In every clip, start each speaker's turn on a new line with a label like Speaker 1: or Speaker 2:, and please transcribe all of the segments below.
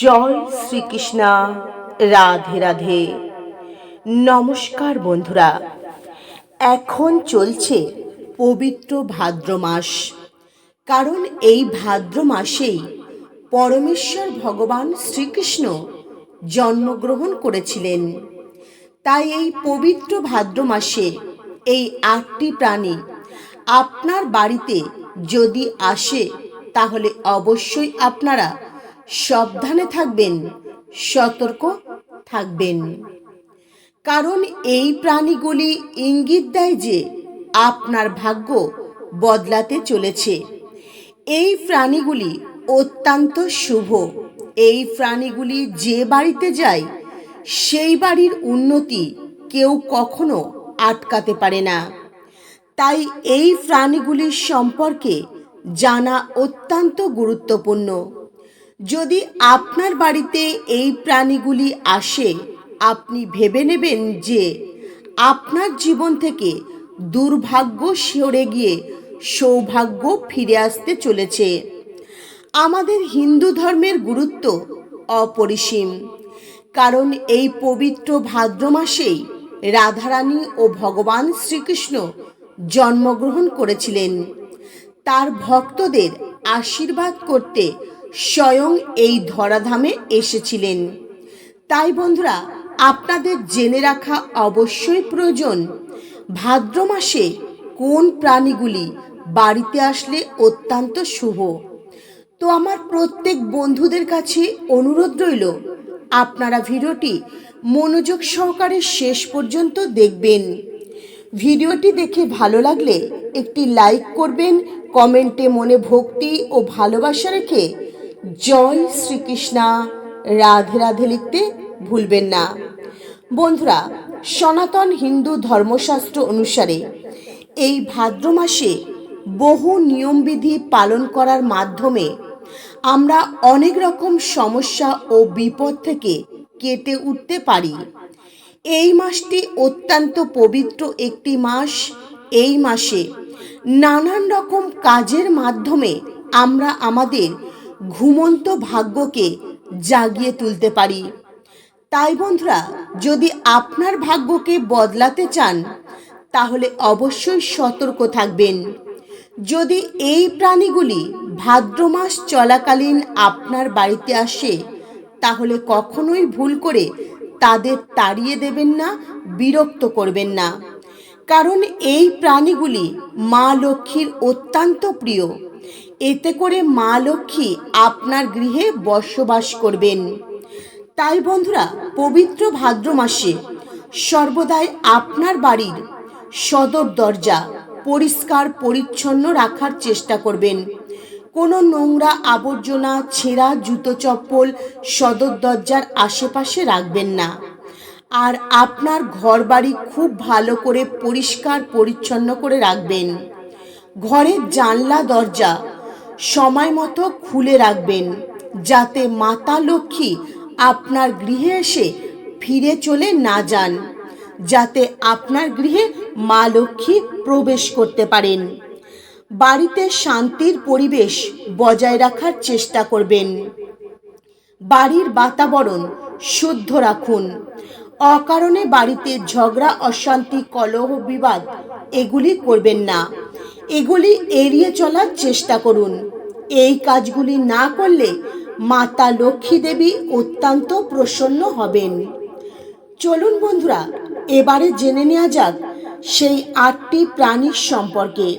Speaker 1: জয় শ্রীকৃষ্ণা। রাধে রাধে। নমস্কার বন্ধুরা। এখন চলছে পবিত্র ভাদ্র মাস। কারণ এই ভাদ্র মাসেই পরমেশ্বর ভগবান শ্রীকৃষ্ণ জন্মগ্রহণ করেছিলেন। তাই এই পবিত্র ভাদ্র মাসে এই আটটি প্রাণী আপনার বাড়িতে যদি আসে, তাহলে অবশ্যই আপনারা সাবধানে থাকবেন, সতর্ক থাকবেন। কারণ এই প্রাণীগুলি ইঙ্গিত দেয় যে আপনার ভাগ্য বদলাতে চলেছে। এই প্রাণীগুলি অত্যন্ত শুভ। এই প্রাণীগুলি যে বাড়িতে যায়, সেই বাড়ির উন্নতি কেউ কখনো আটকাতে পারে না। তাই এই প্রাণীগুলির সম্পর্কে জানা অত্যন্ত গুরুত্বপূর্ণ। যদি আপনার বাড়িতে এই প্রাণীগুলি আসে, আপনি ভেবে নেবেন যে আপনার জীবন থেকে দুর্ভাগ্য সরে গিয়ে সৌভাগ্য ফিরে আসতে চলেছে। আমাদের হিন্দু ধর্মের গুরুত্ব অপরিসীম, কারণ এই পবিত্র ভাদ্র মাসেই রাধারানী ও ভগবান শ্রীকৃষ্ণ জন্মগ্রহণ করেছিলেন। তার ভক্তদের আশীর্বাদ করতে স্বয়ং এই ধরাধামে এসেছিলেন। তাই বন্ধুরা, আপনাদের জেনে রাখা অবশ্যই প্রয়োজন, ভাদ্র মাসে কোন প্রাণীগুলি বাড়িতে আসলে অত্যন্ত শুভ। তো আমার প্রত্যেক বন্ধুদের কাছে অনুরোধ রইল, আপনারা ভিডিওটি মনোযোগ সহকারে শেষ পর্যন্ত দেখবেন। ভিডিওটি দেখে ভালো লাগলে একটি লাইক করবেন, কমেন্টে মনে ভক্তি ও ভালোবাসা রেখে জয় শ্রীকৃষ্ণা, রাধে রাধে লিখতে ভুলবেন না। বন্ধুরা, সনাতন হিন্দু ধর্মশাস্ত্র অনুসারে এই ভাদ্র মাসে বহু নিয়মবিধি পালন করার মাধ্যমে আমরা অনেক রকম সমস্যা ও বিপদ থেকে কেটে উঠতে পারি। এই মাসটি অত্যন্ত পবিত্র একটি মাস। এই মাসে নানান রকম কাজের মাধ্যমে আমরা আমাদের ঘুমন্ত ভাগ্যকে জাগিয়ে তুলতে পারি। তাই বন্ধুরা, যদি আপনার ভাগ্যকে বদলাতে চান, তাহলে অবশ্যই সতর্ক থাকবেন। যদি এই প্রাণীগুলি ভাদ্র মাস চলাকালীন আপনার বাড়িতে আসে, তাহলে কখনোই ভুল করে তাদের তাড়িয়ে দেবেন না, বিরক্ত করবেন না। কারণ এই প্রাণীগুলি মা লক্ষ্মীর অত্যন্ত প্রিয়। এতে করে মা লক্ষ্মী আপনার গৃহে বসবাস করবেন। তাই বন্ধুরা, পবিত্র ভাদ্র মাসে সর্বদাই আপনার বাড়ির সদর দরজা পরিষ্কার পরিচ্ছন্ন রাখার চেষ্টা করবেন। কোনো নোংরা আবর্জনা, ছেঁড়া জুতো চপ্পল সদর দরজার আশেপাশে রাখবেন না। আর আপনার ঘর বাড়ি খুব ভালো করে পরিষ্কার পরিচ্ছন্ন করে রাখবেন। ঘরের জানলা, দরজা সময় মতো খুলে রাখবেন, যাতে মাতা লক্ষ্মী আপনার গৃহে এসে ফিরে চলে না যান, যাতে আপনার গৃহে মা লক্ষ্মী প্রবেশ করতে পারেন। বাড়িতে শান্তির পরিবেশ বজায় রাখার চেষ্টা করবেন। বাড়ির বাতাবরণ শুদ্ধ রাখুন। অকারণে বাড়িতে ঝগড়া, অশান্তি, কলহ, বিবাদ এগুলি করবেন না। এগুলি এড়িয়ে চলার চেষ্টা করুন। এই কাজগুলি না করলে মাতা লক্ষ্মী দেবী অত্যন্ত প্রসন্ন হবেন। চলুন বন্ধুরা, এবারে জেনে নেওয়া যাক সেই আটটি প্রাণীর সম্পর্কে।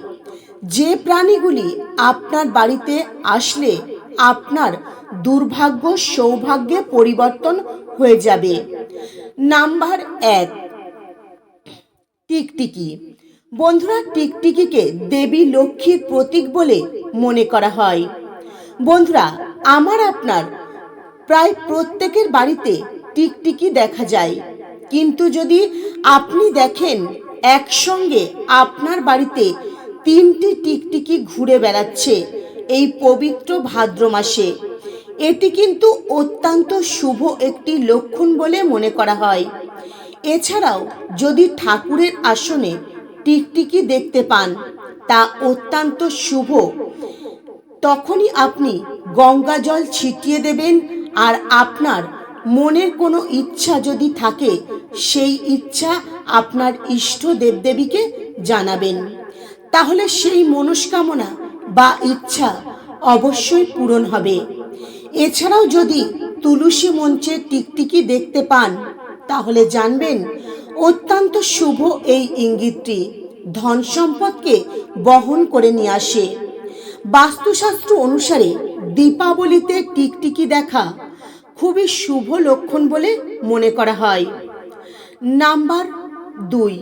Speaker 1: যে প্রাণীগুলি আপনার বাড়িতে আসলে আপনার দুর্ভাগ্য সৌভাগ্যে পরিবর্তন হয়ে যাবে। নাম্বার এক, টিকটিকি। বন্ধুরা টিকটিকিকে দেবী লক্ষ্মীর প্রতীক বলে মনে করা হয়। বন্ধুরা, আমার আপনার প্রায় প্রত্যেকের বাড়িতে টিকটিকি দেখা যায়। কিন্তু যদি আপনি দেখেন একসঙ্গে আপনার বাড়িতে তিনটি টিকটিকি ঘুরে বেড়াচ্ছে এই পবিত্র ভাদ্র মাসে, এটি কিন্তু অত্যন্ত শুভ একটি লক্ষণ বলে মনে করা হয়। এছাড়াও যদি ঠাকুরের আসনে টিকটিকি দেখতে পান। তা অত্যন্ত শুভ। তখনই আপনি গঙ্গা জল ছিটিয়ে দেবেন আর আপনার মনের কোনো ইচ্ছা যদি থাকে, সেই ইচ্ছা আপনার ইষ্ট দেবদেবীকে জানাবেন। তাহলে সেই মনস্কামনা বা ইচ্ছা অবশ্যই পূরণ হবে। এছাড়াও যদি তুলসী মঞ্চে টিকটিকি দেখতে পান, তাহলে জানবেন অত্যন্ত শুভ এই ইঙ্গিতটি ধন সম্পদকে বহন করে নিয়ে আসে। বাস্তুশাস্ত্র অনুসারে দীপাবলিতে টিকটিকি দেখা খুবই শুভ লক্ষণ বলে মনে করা হয়। নাম্বার দুই,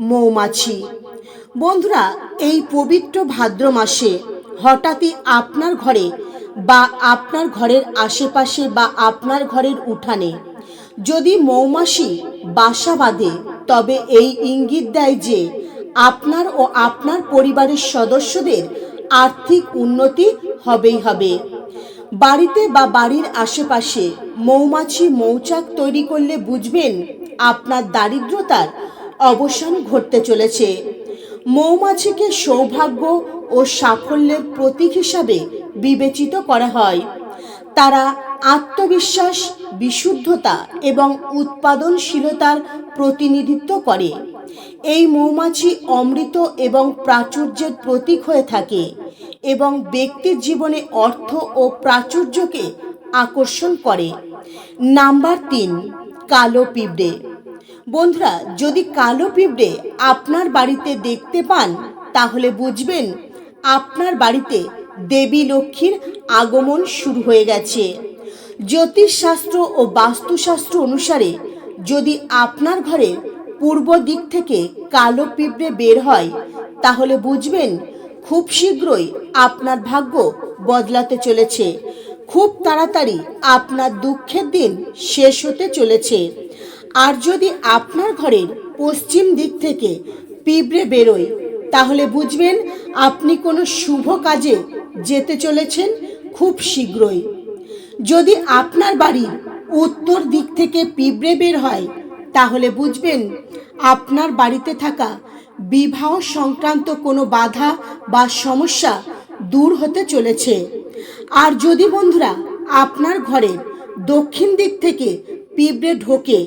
Speaker 1: মৌমাছি। বন্ধুরা, এই পবিত্র ভাদ্র মাসে হঠাৎই আপনার ঘরে বা আপনার ঘরের আশেপাশে বা আপনার ঘরের উঠানে যদি মৌমাছি বাসা বাঁধে, তবে এই ইঙ্গিত দেয় যে, আপনার ও আপনার পরিবারের সদস্যদের আর্থিক উন্নতি হবেই হবে। বাড়িতে বা বাড়ির আশেপাশে মৌমাছি মৌচাক তৈরি করলে বুঝবেন, আপনার দারিদ্রতার অবসান ঘটতে চলেছে। মৌমাছিকে সৌভাগ্য ও সাফল্যের প্রতীক হিসাবে বিবেচিত করা হয়। তারা আত্মবিশ্বাস, বিশুদ্ধতা এবং উৎপাদনশীলতার প্রতিনিধিত্ব করে। এই মৌমাছি অমৃত এবং প্রাচুর্যের প্রতীক হয়ে থাকে এবং ব্যক্তির জীবনে অর্থ ও প্রাচুর্যকে আকর্ষণ করে। নাম্বার তিন, কালো পিঁপড়ে। বন্ধুরা, যদি কালো পিঁপড়ে আপনার বাড়িতে দেখতে পান, তাহলে বুঝবেন আপনার বাড়িতে দেবী লক্ষ্মীর আগমন শুরু হয়ে গেছে। জ্যোতিষশাস্ত্র ও বাস্তুশাস্ত্র অনুসারে যদি আপনার ঘরে পূর্ব দিক থেকে কালো পিঁপড়ে বের হয়, তাহলে বুঝবেন খুব শীঘ্রই আপনার ভাগ্য বদলাতে চলেছে। খুব তাড়াতাড়ি আপনার দুঃখের দিন শেষ হতে চলেছে। আর যদি আপনার ঘরের পশ্চিম দিক থেকে পিঁপড়ে বেরোয়, তাহলে বুঝবেন আপনি কোনো শুভ কাজে যেতে চলেছেন খুব শীঘ্রই। যদি আপনার বাড়ির উত্তর দিক থেকে পিঁপড়ে বের হয়, তাহলে বুঝবেন আপনার বাড়িতে থাকা বিবাহ সংক্রান্ত কোনো বাধা বা সমস্যা দূর হতে চলেছে। আর যদি বন্ধুরা আপনার ঘরের দক্ষিণ দিক থেকে পিঁপড়ে ঢোকে,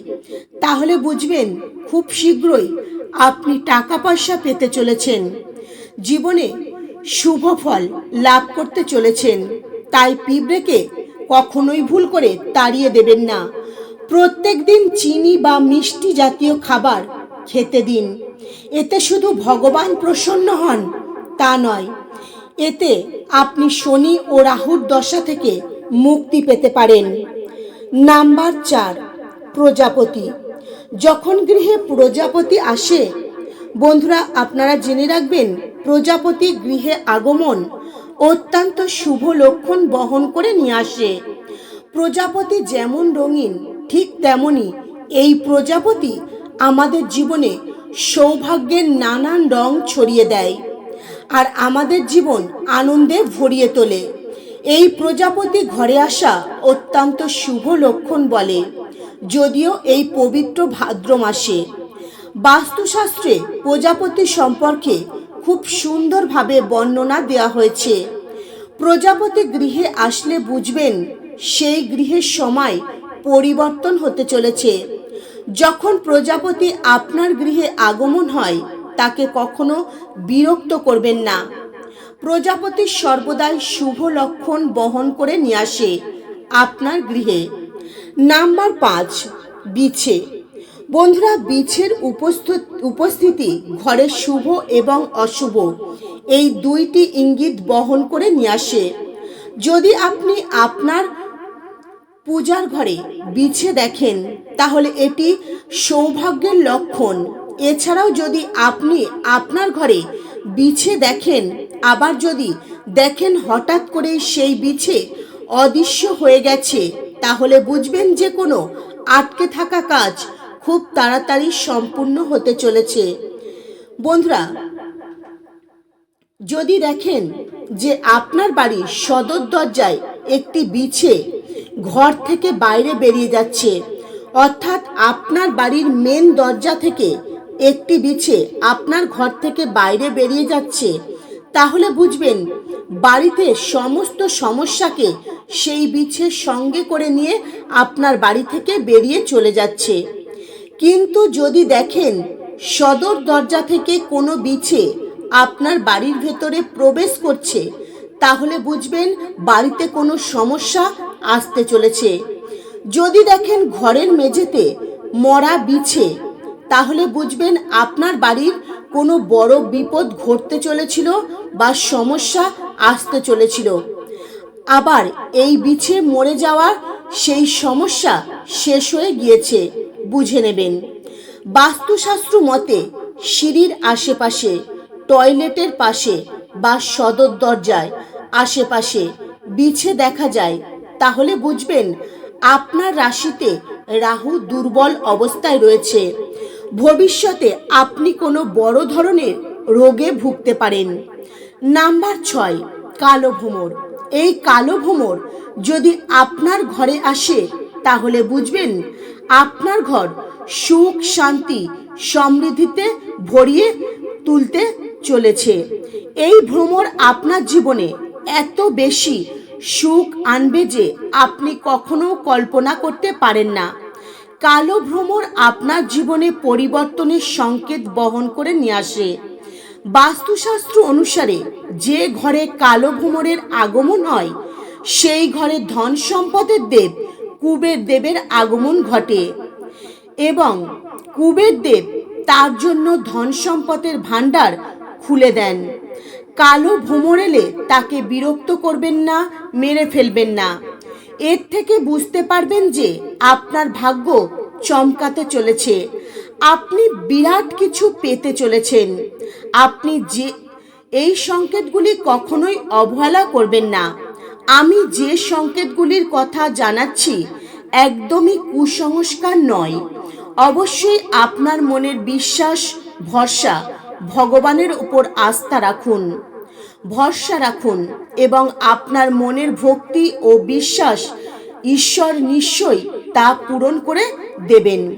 Speaker 1: তাহলে বুঝবেন খুব শীঘ্রই আপনি টাকা পয়সা পেতে চলেছেন। জীবনে শুভ ফল লাভ করতে চলেছেন। তাই পিঁপড়েকে কখনোই ভুল করে তাড়িয়ে দেবেন না। প্রত্যেক দিন চিনি বা মিষ্টি জাতীয় খাবার খেতে দিন। এতে শুধু ভগবান প্রসন্ন হন, তা নয়, এতে আপনি শনি ও রাহুর দশা থেকে মুক্তি পেতে পারেন। নাম্বার চার, প্রজাপতি। যখন গৃহে প্রজাপতি আসে, বন্ধুরা আপনারা জেনে রাখবেন, প্রজাপতি গৃহে আগমন অত্যন্ত শুভ লক্ষণ বহন করে নিয়ে আসে। প্রজাপতি যেমন রঙিন, ঠিক তেমনি এই প্রজাপতি আমাদের জীবনে সৌভাগ্যের নানান রং ছড়িয়ে দেয় আর আমাদের জীবন আনন্দে ভরিয়ে তোলে। এই প্রজাপতি ঘরে আসা অত্যন্ত শুভ লক্ষণ বলে, যদিও এই পবিত্র ভাদ্র মাসে। বাস্তুশাস্ত্রে প্রজাপতি সম্পর্কে খুব সুন্দরভাবে বর্ণনা দেওয়া হয়েছে। প্রজাপতি গৃহে আসলে বুঝবেন, সেই গৃহের সময় পরিবর্তন হতে চলেছে। যখন প্রজাপতি আপনার গৃহে আগমন হয়, তাকে কখনো বিরক্ত করবেন না। প্রজাপতি সর্বদাই শুভ লক্ষণ বহন করে নিয়ে আসে আপনার গৃহে। নাম্বার পাঁচ, বিছে। বন্ধুরা বিছের উপস্থিত উপস্থিতি ঘরের শুভ এবং অশুভ। এই দুইটি ইঙ্গিত বহন করে নিয়ে আসে। যদি আপনি আপনার পূজার ঘরে বিছে দেখেন, তাহলে এটি সৌভাগ্যের লক্ষণ। এছাড়াও যদি আপনি আপনার ঘরে বিছে দেখেন, আবার যদি দেখেন হঠাৎ করে সেই বিছে অদৃশ্য হয়ে গেছে, তাহলে বুঝবেন যে কোনো আটকে থাকা কাজ খুব তাড়াতাড়ি সম্পূর্ণ হতে চলেছে। বন্ধুরা, যদি দেখেন যে আপনার বাড়ির সদর দরজায় একটি বিছে ঘর থেকে বাইরে বেরিয়ে যাচ্ছে, অর্থাৎ আপনার বাড়ির মেন দরজা থেকে একটি বিছে আপনার ঘর থেকে বাইরে বেরিয়ে যাচ্ছে, তাহলে বুঝবেন বাড়িতে সমস্ত সমস্যাকে সেই বিছের সঙ্গে করে নিয়ে আপনার বাড়ি থেকে বেরিয়ে চলে যাচ্ছে। কিন্তু যদি দেখেন, সদর দরজা থেকে কোনো বিছে আপনার বাড়ির ভেতরে প্রবেশ করছে, তাহলে বুঝবেন বাড়িতে কোনো সমস্যা আসতে চলেছে। যদি দেখেন ঘরের মেঝেতে মরা বিছে, তাহলে বুঝবেন আপনার বাড়ির কোনো বড় বিপদ ঘটতে চলেছিল বা সমস্যা আসতে চলেছিল। আবার এই বিছে মরে যাওয়ার সেই সমস্যা শেষ হয়ে গিয়েছে। বুঝে নেবেন। বাস্তুশাস্ত্র মতে, সিঁড়ির আশেপাশে, টয়লেটের পাশে বা সদর দরজায় আশেপাশে বিছে দেখা যায়, তাহলে বুঝবেন আপনার রাশিতে রাহু দুর্বল অবস্থায় রয়েছে। ভবিষ্যতে আপনি কোনো বড় ধরনের রোগে ভুগতে পারেন। নাম্বার ছয়, কালো ভ্রমর। এই কালো ভ্রমর যদি আপনার ঘরে আসে, তাহলে বুঝবেন আপনার ঘর সুখ, শান্তি, সমৃদ্ধিতে ভরিয়ে তুলতে চলেছে। এই ভ্রমর আপনার জীবনে এত বেশি সুখ আনবে যে আপনি কখনো কল্পনা করতে পারেন না। কালো ভ্রমর আপনার জীবনে পরিবর্তনের সংকেত বহন করে নিয়ে আসে। বাস্তুশাস্ত্র অনুসারে যে ঘরে কালো ভ্রমরের আগমন হয়, সেই ঘরে ধন সম্পদের দেব কুবের দেবের আগমন ঘটে এবং কুবের দেব তার জন্য ধন সম্পদের ভাণ্ডার খুলে দেন। কালো ভ্রমর এলে তাকে বিরক্ত করবেন না, মেরে ফেলবেন না। এর থেকে বুঝতে পারবেন যে আপনার ভাগ্য চমকাতে চলেছে। আপনি বিরাট কিছু পেতে চলেছেন। আপনি যে এই সংকেতগুলি কখনোই অবহেলা করবেন না। আমি যে সংকেতগুলির কথা জানাচ্ছি একদমই কুসংস্কার নয়। অবশ্যই আপনার মনের বিশ্বাস, ভরসা ভগবানের উপর আস্থা রাখুন। ভরসা রাখুন এবং আপনার মনের ভক্তি ও বিশ্বাস ঈশ্বর নিশ্চয়ই তা পূরণ করে দেবেন।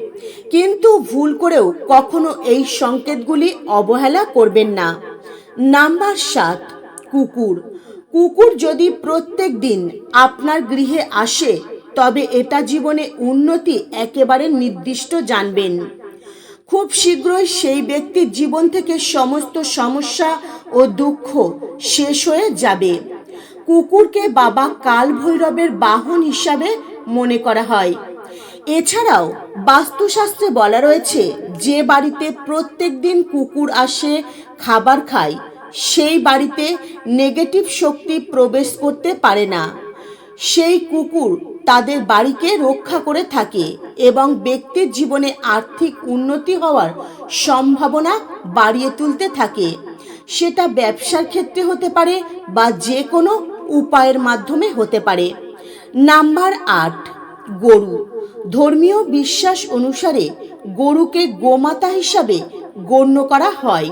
Speaker 1: কিন্তু ভুল করেও কখনো এই সংকেতগুলি অবহেলা করবেন না। নাম্বার সাত, কুকুর। কুকুর যদি প্রত্যেক দিন আপনার গৃহে আসে, তবে এটা জীবনে উন্নতি একেবারে নির্দিষ্ট জানবেন। খুব শীঘ্রই সেই ব্যক্তির জীবন থেকে সমস্ত সমস্যা ও দুঃখ শেষ হয়ে যাবে। কুকুরকে বাবা কাল ভৈরবের বাহন হিসাবে মনে করা হয়। এছাড়াও বাস্তুশাস্ত্রে বলা রয়েছে, যে বাড়িতে প্রত্যেক দিন কুকুর আসে, খাবার খায় সেই বাড়িতে নেগেটিভ শক্তি প্রবেশ করতে পারে না। সেই কুকুর তাদের বাড়িকে রক্ষা করে থাকে এবং ব্যক্তির জীবনে আর্থিক উন্নতি হওয়ার সম্ভাবনা বাড়িয়ে তুলতে থাকে। সেটা ব্যবসার ক্ষেত্রে হতে পারে বা যে কোনো উপায়ের মাধ্যমে হতে পারে। নাম্বার আট, গরু। ধর্মীয় বিশ্বাস অনুসারে গরুকে গোমাতা হিসাবে গণ্য করা হয়।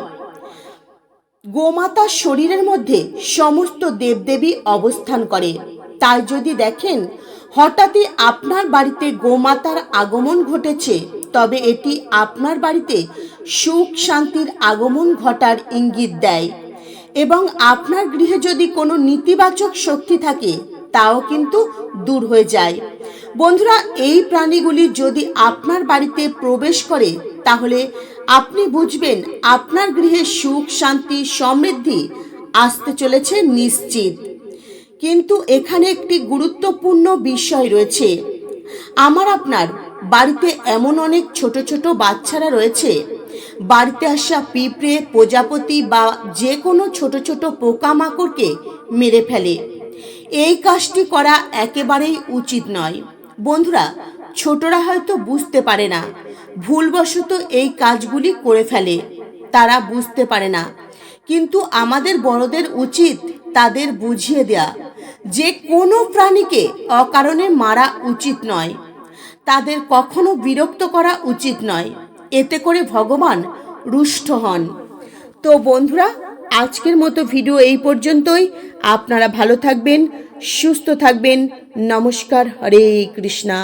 Speaker 1: গোমাতার শরীরের মধ্যে সমস্ত দেবদেবী অবস্থান করে। তাই যদি দেখেন, হঠাৎই আপনার বাড়িতে গোমাতার আগমন ঘটেছে, তবে এটি আপনার বাড়িতে সুখ শান্তির আগমন ঘটার ইঙ্গিত দেয়। এবং আপনার গৃহে যদি কোনো নেতিবাচক শক্তি থাকে, তাও কিন্তু দূর হয়ে যায়। বন্ধুরা, এই প্রাণীগুলি যদি আপনার বাড়িতে প্রবেশ করে, তাহলে আপনি বুঝবেন আপনার গৃহে সুখ, শান্তি, সমৃদ্ধি আসতে চলেছে নিশ্চিত। কিন্তু এখানে একটি গুরুত্বপূর্ণ বিষয় রয়েছে। আমার আপনার বাড়িতে এমন অনেক ছোট ছোট বাচ্চারা রয়েছে। বাড়িতে আসা পিঁপড়ে, প্রজাপতি বা যে কোনো ছোট ছোট পোকামাকড়কে মেরে ফেলে। এই কাজটি করা একেবারেই উচিত নয়। বন্ধুরা ছোটরা হয়তো বুঝতে পারে না। ভুলবশত এই কাজগুলি করে ফেলে। তারা বুঝতে পারে না। কিন্তু আমাদের বড়দের উচিত তাদের বুঝিয়ে দেয়া। যে কোনো প্রাণীকে অকারণে মারা উচিত নয়। তাদের কখনো বিরক্ত করা উচিত নয়। এতে করে ভগবান রুষ্ট হন। তো বন্ধুরা, আজকের মতো ভিডিও এই পর্যন্তই। আপনারা ভালো থাকবেন, সুস্থ থাকবেন। নমস্কার, হরে কৃষ্ণা।